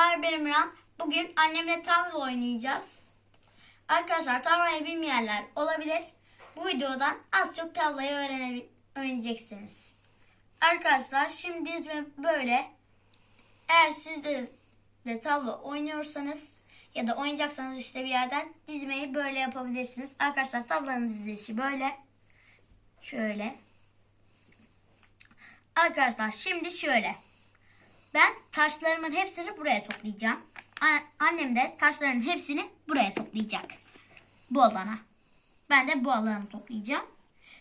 Arkadaşlar benim Miran. Bugün annemle tavla oynayacağız. Arkadaşlar tavlayı bilmeyenler olabilir. Bu videodan az çok tavlayı öğreneceksiniz. Arkadaşlar şimdi dizme böyle. Eğer siz de, de tavla oynuyorsanız ya da oynayacaksanız işte bir yerden dizmeyi böyle yapabilirsiniz. Arkadaşlar tablanın dizilişi böyle. Şöyle. Arkadaşlar şimdi şöyle. Ben taşlarımın hepsini buraya toplayacağım. Annem de taşların hepsini buraya toplayacak. Bu alana. Ben de bu alanı toplayacağım.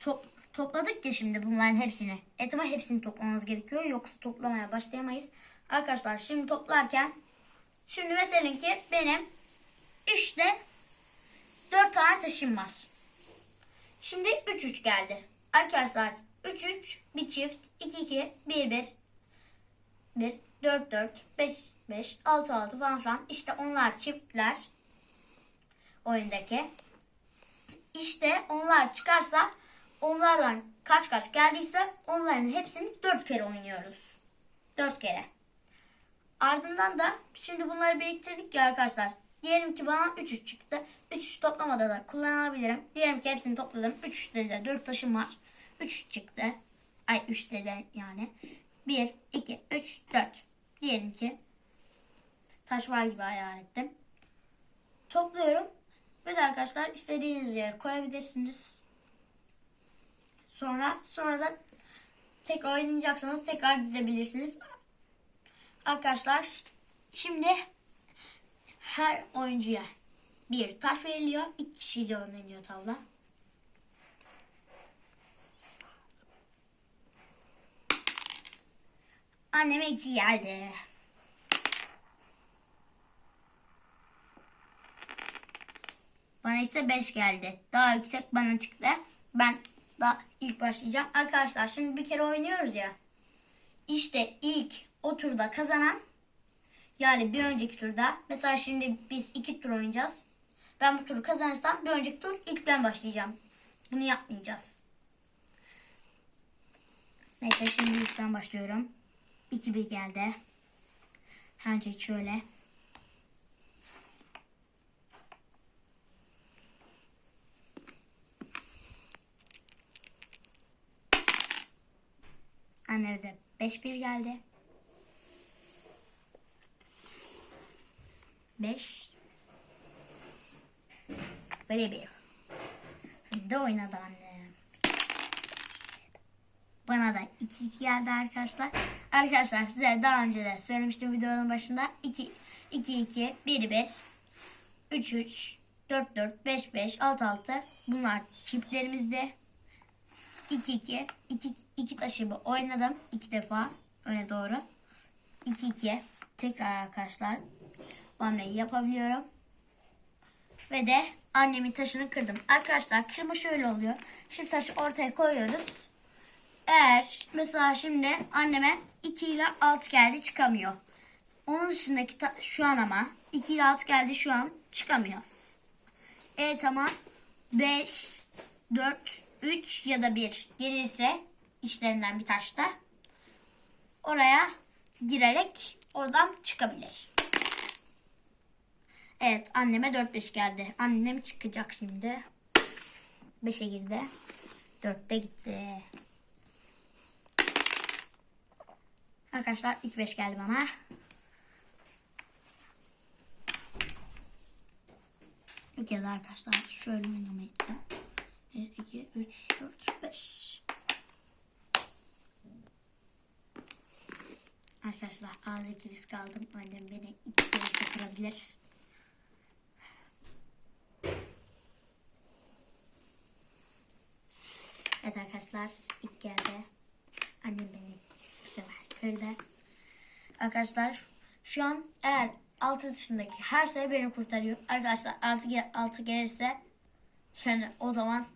Top, topladık ya şimdi bunların hepsini. Et ama hepsini toplamamız gerekiyor. Yoksa toplamaya başlayamayız. Arkadaşlar şimdi toplarken şimdi mesela ki benim işte 4 tane taşım var. Şimdi 3-3 geldi. Arkadaşlar 3-3 bir çift 2-2 1-1 1, 4, 4, 5, 5, 6, 6 falan filan. İşte onlar çiftler oyundaki. İşte onlar çıkarsa onlarla kaç kaç geldiyse onların hepsini 4 kere oynuyoruz. 4 kere. Ardından da şimdi bunları biriktirdik ya arkadaşlar. Diyelim ki bana 3 3 çıktı. 3 3 toplamada da kullanabilirim. Diyelim ki hepsini topladım. 3 3 de 4 taşım var. 3 çıktı. Ay 3 de yani. 1, 2, 3, 4. Diyelim ki taş var gibi hayal ettim. Topluyorum. Ve de arkadaşlar istediğiniz yere koyabilirsiniz. Sonra sonra da tekrar oynayacaksanız tekrar dizebilirsiniz. Arkadaşlar şimdi her oyuncuya bir taş veriliyor. İki kişiyle oynanıyor tavla. Anneme iki geldi. Bana ise 5 geldi. Daha yüksek bana çıktı. Ben daha ilk başlayacağım. Arkadaşlar şimdi bir kere oynuyoruz ya. İşte ilk o turda kazanan yani bir önceki turda mesela şimdi biz iki tur oynayacağız. Ben bu turu kazanırsam bir önceki tur ilk ben başlayacağım. Bunu yapmayacağız. Neyse şimdi ilk ben başlıyorum. 2-1 geldi. Önce şöyle. Anne de 5-1 geldi. 5 Böyle bir. Şimdi oynadı anne. Bana da 2-2 geldi arkadaşlar. Arkadaşlar size daha önce de söylemiştim videonun başında. 2 2-2, 1-1, 3-3, 4-4, 5-5, 6-6 bunlar çiftlerimizde. 2-2, 2 2 taşımı oynadım. 2 defa öne doğru. 2-2 tekrar arkadaşlar bu yapabiliyorum. Ve de annemin taşını kırdım. Arkadaşlar kırma şöyle oluyor. Şu taşı ortaya koyuyoruz. Eğer mesela şimdi anneme 2 ile 6 geldi çıkamıyor. Onun dışındaki şu an ama 2 ile 6 geldi şu an çıkamıyoruz. Evet ama 5, 4, 3 ya da 1 gelirse işlerinden bir taşta oraya girerek oradan çıkabilir. Evet anneme 4-5 geldi. Annem çıkacak şimdi. 5'e girdi. 4'te gitti. Arkadaşlar ilk 5 geldi bana. Ya da arkadaşlar şöyle oynamayı 1, 2, 3, 4, 5. Arkadaşlar azıcık risk aldım. Annem beni iki kere sıkırabilir. Evet arkadaşlar ilk geldi. Annem beni bu kırdı. Arkadaşlar şu an eğer 6 dışındaki her sayı beni kurtarıyor. Arkadaşlar 6, 6 gelirse yani o zaman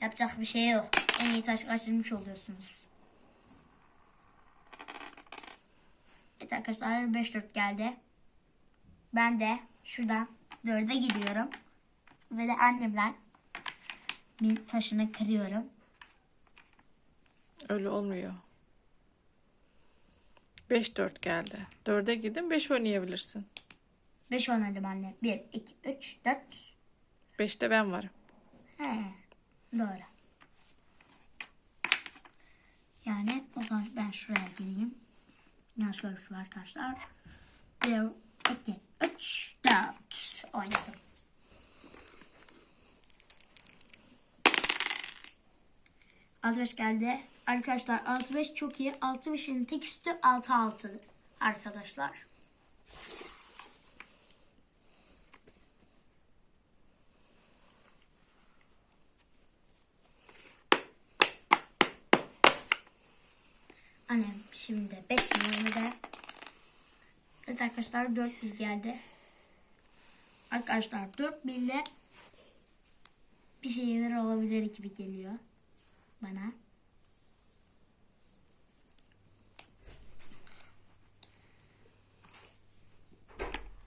yapacak bir şey yok. En iyi taş kaçırmış oluyorsunuz. Evet arkadaşlar 5-4 geldi. Ben de şuradan 4'e gidiyorum. Ve de annemle bir taşını kırıyorum. Öyle olmuyor. 5 4 geldi. 4'e girdin 5 oynayabilirsin. 5 oynadım anne. 1, 2, 3, 4. 5'te ben varım. He, doğru. Yani o zaman ben şuraya gireyim. Yanlış görmüşüm arkadaşlar. 1, 2, 3, 4 oynadım. Altı beş geldi. Arkadaşlar 6-5 çok iyi. 6-5'in tek üstü 6-6 arkadaşlar. Annem şimdi 5 numarada. Evet arkadaşlar 4 bir geldi. Arkadaşlar 4 ile bir şeyler olabilir gibi geliyor bana.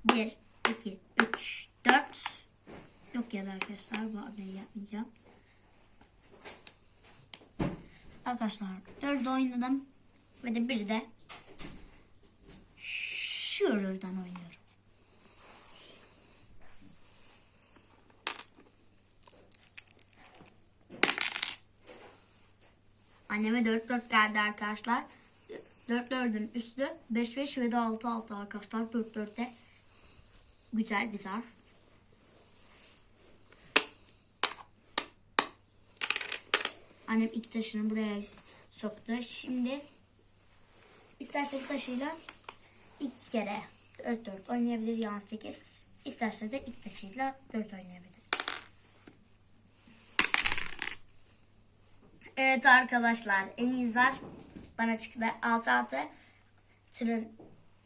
Bir, iki, üç, dört. Yok ya da arkadaşlar bu hamleyi yapmayacağım. Arkadaşlar dördü oynadım. Ve de bir de şuradan oynuyorum. Anneme 4 4 geldi arkadaşlar. 4 4'ün üstü 5 5 ve de 6 6 arkadaşlar. 4 4'te güzel bir zarf. Annem iki taşını buraya soktu. Şimdi isterse bu taşıyla iki kere 4 4 oynayabilir yani 8. İsterse de ilk taşıyla 4 oynayabiliriz. Evet arkadaşlar en iyi zar bana çıktı 6 6. Tırın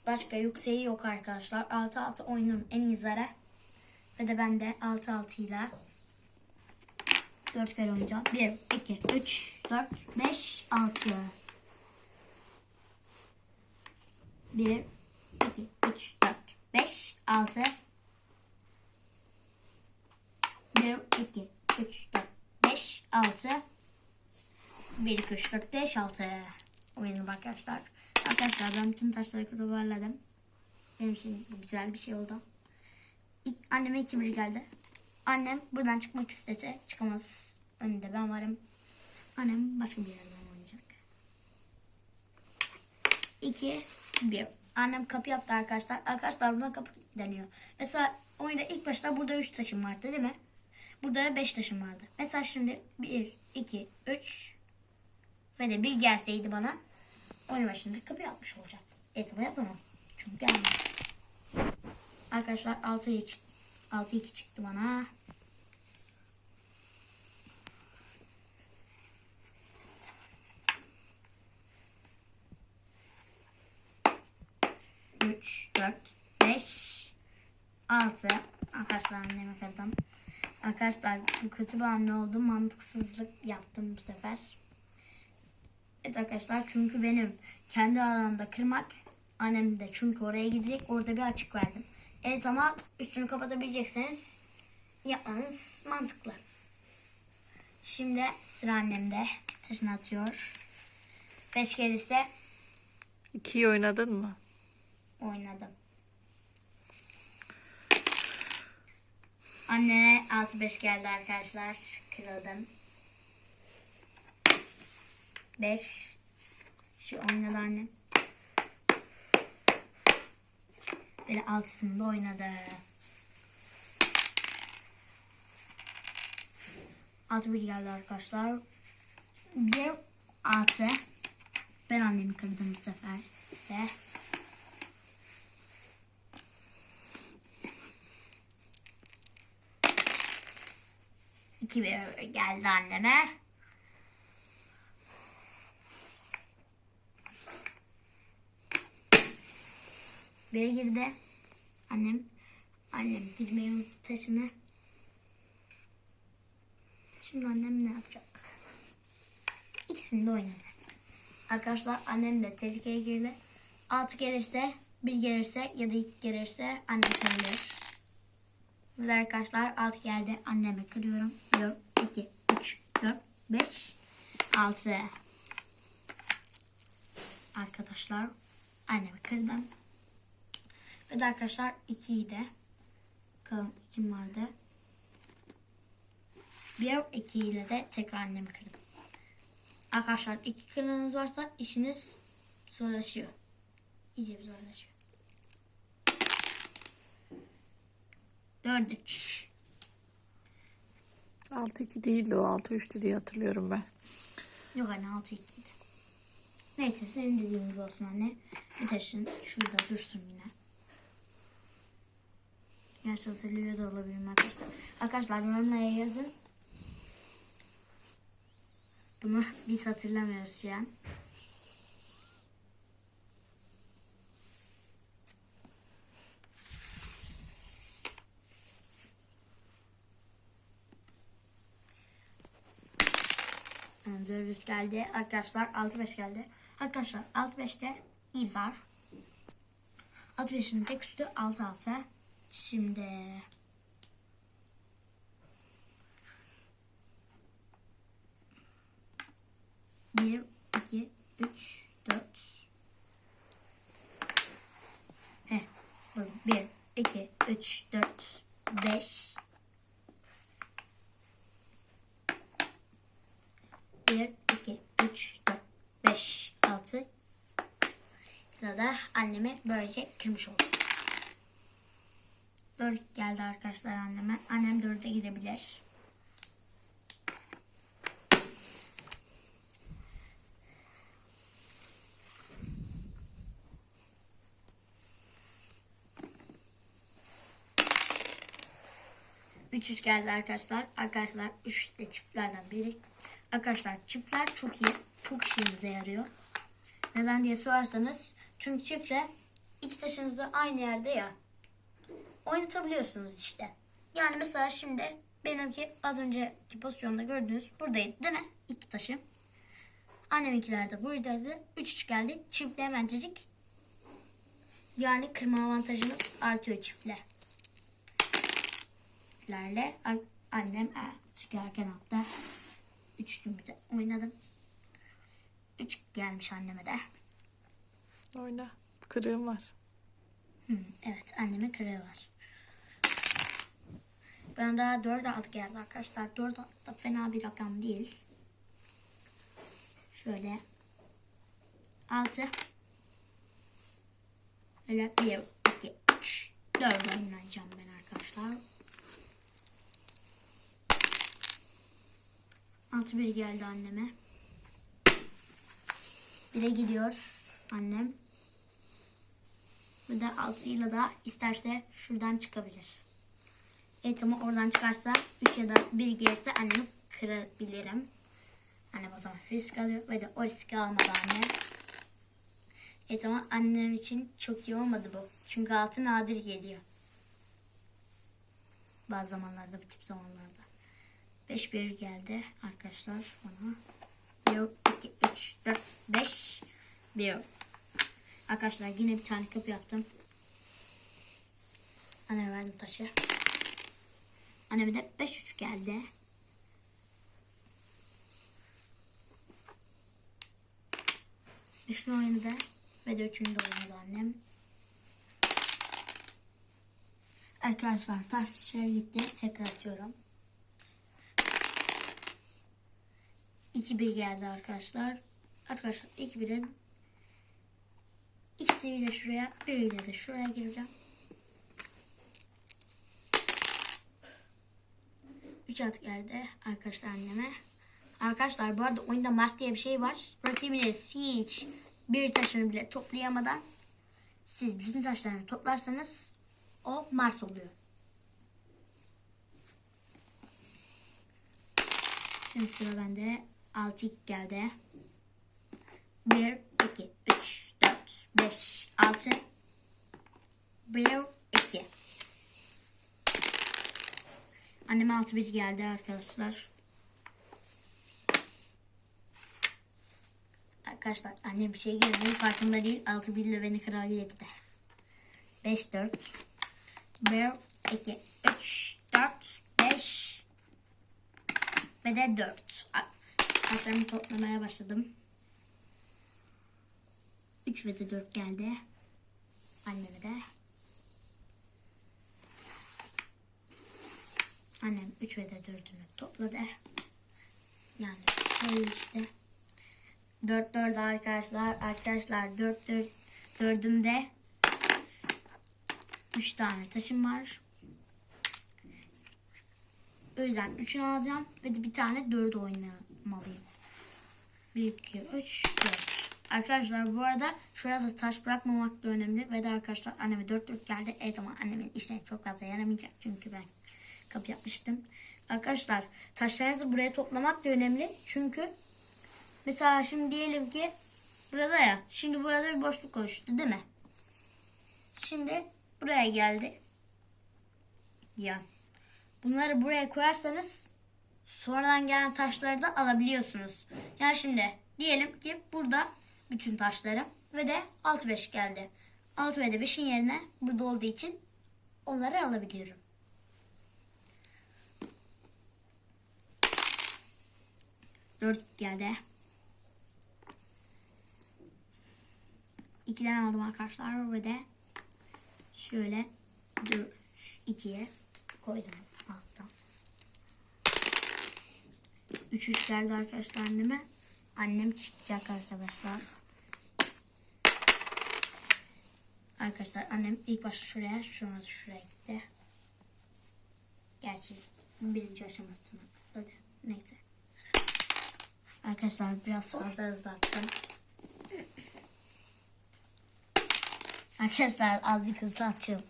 başka yükseği yok arkadaşlar. 6 6 oyunun en iyi zarı. Ve de ben de 6 6 ile 4 kere oynayacağım. 1, 2, 3, 4, 5, 6. 1, 2, 3, 4, 5, 6. 1, 2, 3, 4, 5, 6. 1, 2, 3, 4, 5, 6. Oyunum arkadaşlar. Arkadaşlar ben bütün taşları toparladım. Benim için bu güzel bir şey oldu. İlk, anneme 2 1 geldi. Annem buradan çıkmak istese çıkamaz. Önünde ben varım. Annem başka bir yerden oynayacak. 2 1 Annem kapı yaptı arkadaşlar. Arkadaşlar buradan kapı deniyor. Mesela oyunda ilk başta burada 3 taşım vardı değil mi? Burada 5 taşım vardı. Mesela şimdi 1 2 3 ve de bir gelseydi bana oyun başında kapı yapmış olacak. Evet ama yapamam. Çünkü gelmedi. Arkadaşlar 6 çık 6 2 çıktı bana. Üç, dört, beş, altı. Arkadaşlar anneme kırdım. Arkadaşlar bu kötü bir hamle oldu. Mantıksızlık yaptım bu sefer. Evet arkadaşlar çünkü benim kendi alanımda kırmak annem de çünkü oraya gidecek orada bir açık verdim. Evet ama üstünü kapatabilecekseniz yapmanız mantıklı. Şimdi sıra annemde taşını atıyor. Beş gelirse 2'yi oynadın mı? oynadım. Annene 6-5 geldi arkadaşlar. Kırıldım. 5 Şu oynadı annem. Böyle altısında oynadı. 6 bir geldi arkadaşlar. 1 6 Ben annemi kırdım bu sefer de. İki bir geldi anneme. Bire girdi. Annem annem girmeyi unuttu taşını. Şimdi annem ne yapacak? İkisini de oynadı. Arkadaşlar annem de tehlikeye girdi. Altı gelirse, bir gelirse ya da iki gelirse annem kırılır. Burada arkadaşlar altı geldi. Anneme kırıyorum. 1, 2, 3, 4, 5, 6. Arkadaşlar annemi kırdım. Ve de arkadaşlar 2'yi de bakalım kim vardı? Bir 2 ile de tekrar annemi kırdım. Arkadaşlar iki kırığınız varsa işiniz zorlaşıyor. İyice bir zorlaşıyor. 4 3. 6-2 değildi o 6-3'tü diye hatırlıyorum ben. Yok anne 6 2 Neyse senin dediğin gibi olsun anne. Bir taşın şurada dursun yine. Gerçi hatırlıyor da olabilirim arkadaşlar. Arkadaşlar yorumlara yazın. Bunu biz hatırlamıyoruz şu an. Dörtlük geldi. Arkadaşlar 6-5 geldi. Arkadaşlar 6-5'te iyi bir zar. 6-5'in tek üstü 6-6. Şimdi bir, iki, üç, dört. Buldum. Bir, iki, üç, dört, beş. Bir, iki, üç, dört, beş, altı. Ya da anneme böylece kırmış oldum. Dört geldi arkadaşlar anneme. Annem dörde girebilir. Üç üç geldi arkadaşlar. Arkadaşlar üç de çiftlerden biri. Arkadaşlar çiftler çok iyi. Çok işinize yarıyor. Neden diye sorarsanız. Çünkü çiftle iki taşınız da aynı yerde ya. Oynatabiliyorsunuz işte. Yani mesela şimdi benimki az önceki pozisyonda gördüğünüz buradaydı değil mi? İki taşım. Anneminkiler de buradaydı. Üç üç geldi. Çiftle hemencecik. Yani kırma avantajımız artıyor çiftle lerle an- annem e, çıkarken hatta üç cümle oynadım. Üç gelmiş anneme de. Oyna. Kırığım var. Hı, evet annemin kırığı var. Bana daha 4 altı geldi arkadaşlar. 4 altı da fena bir rakam değil. Şöyle 6 Öyle 1, 2, 3, 4 oynayacağım ben arkadaşlar. 6 bir geldi anneme. 1'e gidiyor annem. Bir de 6 ile da isterse şuradan çıkabilir. Evet ama oradan çıkarsa 3 ya da 1 gelirse annemi kırabilirim. Annem o zaman risk alıyor ve de o riski almadı anne. Evet ama annem için çok iyi olmadı bu. Çünkü altı nadir geliyor. Bazı zamanlarda bu tip zamanlarda. 5 bir geldi arkadaşlar bana. 1, 2, 3, 4, 5, 1. Arkadaşlar yine bir tane kapı yaptım. Anneme verdim taşı. Anneme de 5-3 geldi. Üçlü oynadı. Ve de üçüncü oynadı annem. Arkadaşlar taş şeye gitti. Tekrar atıyorum. 2-1 geldi arkadaşlar. Arkadaşlar 2-1'in ikisiyle şuraya, biriyle de şuraya gireceğim. 3 at geldi arkadaşlar anneme. Arkadaşlar bu arada oyunda Mars diye bir şey var. Rakibiniz hiç bir taşını bile toplayamadan siz bütün taşlarını toplarsanız o Mars oluyor. Şimdi sıra bende. 6 ilk geldi. 1, 2, 3, 4, 5, 6. 1, 2. Anneme 6 bir geldi arkadaşlar. Arkadaşlar annem bir şey girdi farkında değil. 6 bir ile beni kral yetti. 5 4 1 2 3 4 5 ve de 4. Taşlarımı toplamaya başladım. 3 ve de 4 geldi. Anneme de. Annem 3 ve de 4'ünü topladı. Yani öyle işte. 4 4 arkadaşlar. Arkadaşlar 4 4 4'ümde 3 tane taşım var. O yüzden 3'ünü alacağım ve de bir tane 4 oynamalıyım. 1, 2, 3, 4. Arkadaşlar bu arada şurada taş bırakmamak da önemli. Ve de arkadaşlar anneme 4 4 geldi. Evet ama annemin işine çok fazla yaramayacak. Çünkü ben kapı yapmıştım. Arkadaşlar taşlarınızı buraya toplamak da önemli. Çünkü mesela şimdi diyelim ki burada ya. Şimdi burada bir boşluk oluştu değil mi? Şimdi buraya geldi. Ya. Bunları buraya koyarsanız sonradan gelen taşları da alabiliyorsunuz. Yani şimdi diyelim ki burada bütün taşlarım ve de 6 5 geldi. 6 ve de 5'in yerine burada olduğu için onları alabiliyorum. Dört geldi. İkiden aldım arkadaşlar ve de şöyle ikiye koydum alttan. Üç üç geldi arkadaşlar anneme. Annem çıkacak arkadaşlar. Arkadaşlar annem ilk başta şuraya sonra şuraya gitti. Gerçi birinci aşamasını atladı. Neyse. Arkadaşlar biraz fazla hızlattım. Arkadaşlar azıcık hızlı atıyorum.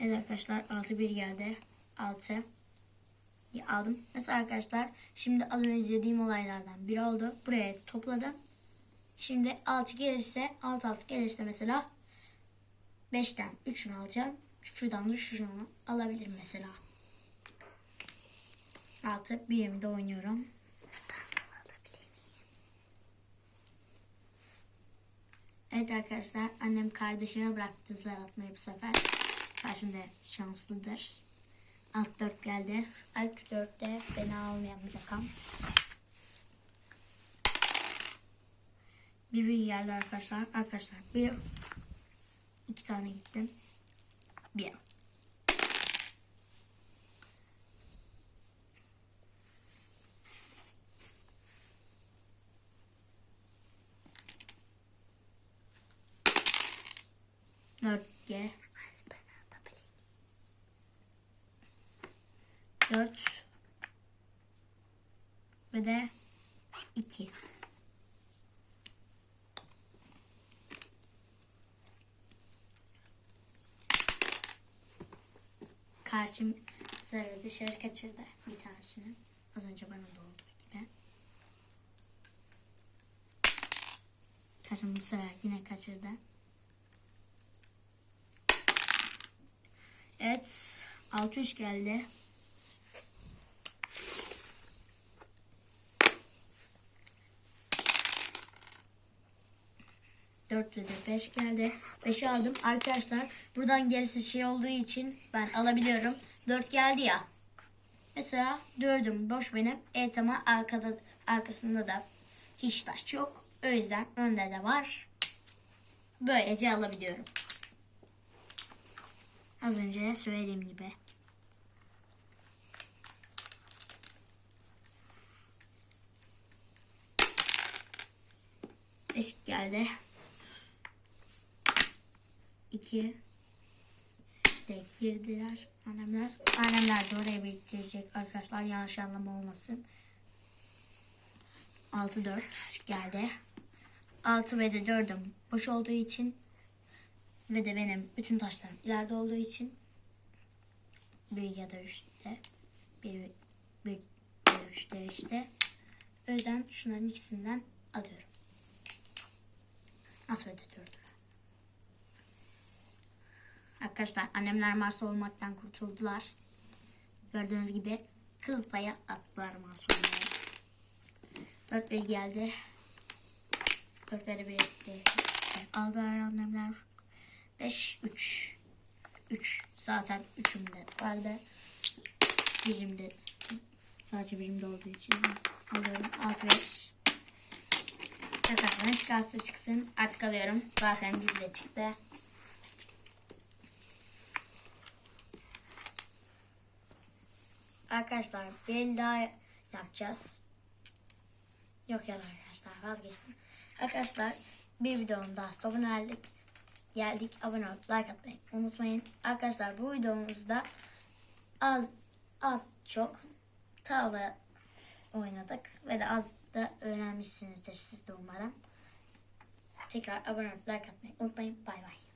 Evet arkadaşlar 6 1 geldi. 6 aldım. Mesela arkadaşlar şimdi az önce dediğim olaylardan biri oldu. Buraya topladım. Şimdi 6 gelirse 6 6 gelirse mesela 5'ten 3'ünü alacağım. Şuradan da şunu alabilirim mesela. 6 birimi de oynuyorum. Evet arkadaşlar annem kardeşime bıraktı zar atmayı bu sefer. Karşımda şanslıdır. Alt 4 geldi. Alt 4'te fena olmayan bir rakam. Bir bir geldi arkadaşlar. Arkadaşlar bir iki tane gittim. Bir. Dört G. Dört. Ve de iki. Karşım sarı dışarı kaçırdı bir tanesini. Az önce bana da olduğu gibi. Karşım bu sefer yine kaçırdı. Evet. 6-3 geldi. Dört ve de beş geldi. Beşi aldım. Arkadaşlar buradan gerisi şey olduğu için ben alabiliyorum. Dört geldi ya. Mesela dördüm boş benim. Evet ama arkada, arkasında da hiç taş yok. O yüzden önde de var. Böylece alabiliyorum. Az önce söylediğim gibi. Eşik geldi. İki. De girdiler annemler. Annemler de oraya biriktirecek arkadaşlar. Yanlış anlama olmasın. 6 4 geldi. 6 ve de 4'üm boş olduğu için ve de benim bütün taşlarım ileride olduğu için bir ya da üçte bir, bir, bir üçte işte. O yüzden şunların ikisinden alıyorum. At ve de dördünü. Arkadaşlar annemler Mars olmaktan kurtuldular. Gördüğünüz gibi kıl payı attılar Mars olmaya. Dört bir geldi. Dörtleri birlikte aldılar annemler. 5 3 3 zaten üçümde vardı. Birimde sadece birimde olduğu için alıyorum. 6 5 Arkadaşlar çıkarsa çıksın. Artık alıyorum. Zaten bir de çıktı. Arkadaşlar bir daha yapacağız. Yok ya arkadaşlar vazgeçtim. Arkadaşlar bir videonun daha sonuna geldik. Geldik. Abone olup like atmayı unutmayın. Arkadaşlar bu videomuzda az az çok tavla oynadık ve de az da öğrenmişsinizdir siz de umarım. Tekrar abone olup like atmayı unutmayın. Bay bay.